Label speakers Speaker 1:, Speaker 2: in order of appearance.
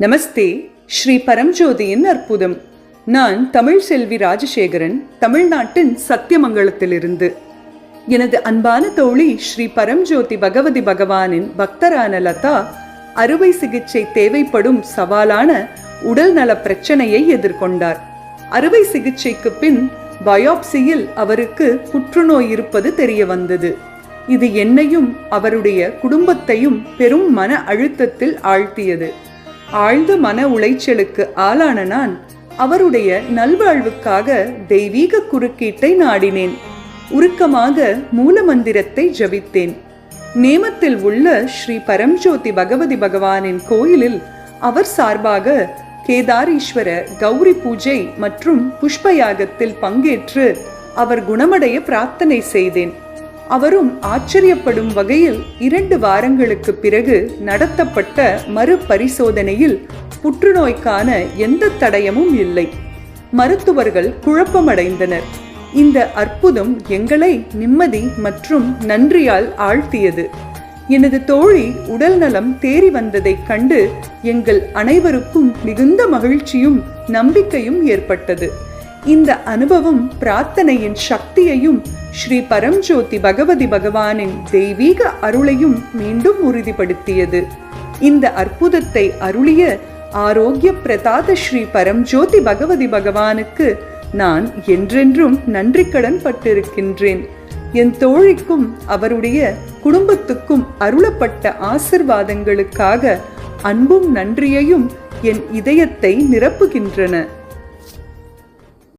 Speaker 1: நமஸ்தே ஸ்ரீ பரம்ஜோதியின் அற்புதம். நான் தமிழ் செல்வி ராஜசேகரன் தமிழ்நாட்டின் சத்தியமங்கலத்திலிருந்து. எனது அன்பான தோழி ஸ்ரீ பரம்ஜோதி பகவதி பகவானின் பக்தரான லதா அறுவை சிகிச்சை தேவைப்படும் சவாலான உடல் நல பிரச்சனையை எதிர்கொண்டார். அறுவை சிகிச்சைக்கு பின் பயாப்சியில் அவருக்கு புற்றுநோய் இருப்பது தெரிய வந்தது இது என்னையும் அவருடைய குடும்பத்தையும் பெரும் மன அழுத்தத்தில் ஆழ்த்தியது. ஆழ்ந்த மன உளைச்சலுக்கு ஆளான நான் அவருடைய நல்வாழ்வுக்காக தெய்வீக குறுக்கீட்டை நாடினேன். உருக்கமாக மூலமந்திரத்தை ஜபித்தேன். நேமத்தில் உள்ள ஸ்ரீ பரம்ஜோதி பகவதி பகவானின் கோயிலில் அவர் சார்பாக கேதாரீஸ்வர கௌரி பூஜை மற்றும் புஷ்பயாகத்தில் பங்கேற்று அவர் குணமடைய பிரார்த்தனை செய்தேன். அவரும் ஆச்சரியப்படும் வகையில் இரண்டு வாரங்களுக்கு பிறகு நடத்தப்பட்ட மறுபரிசோதனையில் புற்றுநோய்க்கான எந்த தடயமும் இல்லை. மருத்துவர்கள் குழப்பமடைந்தனர். இந்த அற்புதம் எங்களை நிம்மதி மற்றும் நன்றியால் ஆழ்த்தியது. எனது தோழி உடல் நலம் தேறி வந்ததைக் கண்டு எங்கள் அனைவருக்கும் மிகுந்த மகிழ்ச்சியும் நம்பிக்கையும் ஏற்பட்டது. இந்த அனுபவம் பிரார்த்தனையின் சக்தியையும் ஸ்ரீ பரம்ஜோதி பகவதி பகவானின் தெய்வீக அருளையும் மீண்டும் உறுதிப்படுத்தியது. இந்த அற்புதத்தை அருளிய ஆரோக்கிய பிரதாத ஸ்ரீ பரம்ஜோதி பகவதி பகவானுக்கு நான் என்றென்றும் நன்றி கடன் பட்டிருக்கின்றேன். என் தோழிக்கும் அவருடைய குடும்பத்துக்கும் அருளப்பட்ட ஆசிர்வாதங்களுக்காக அன்பும் நன்றியையும் என் இதயத்தை நிரப்புகின்றன.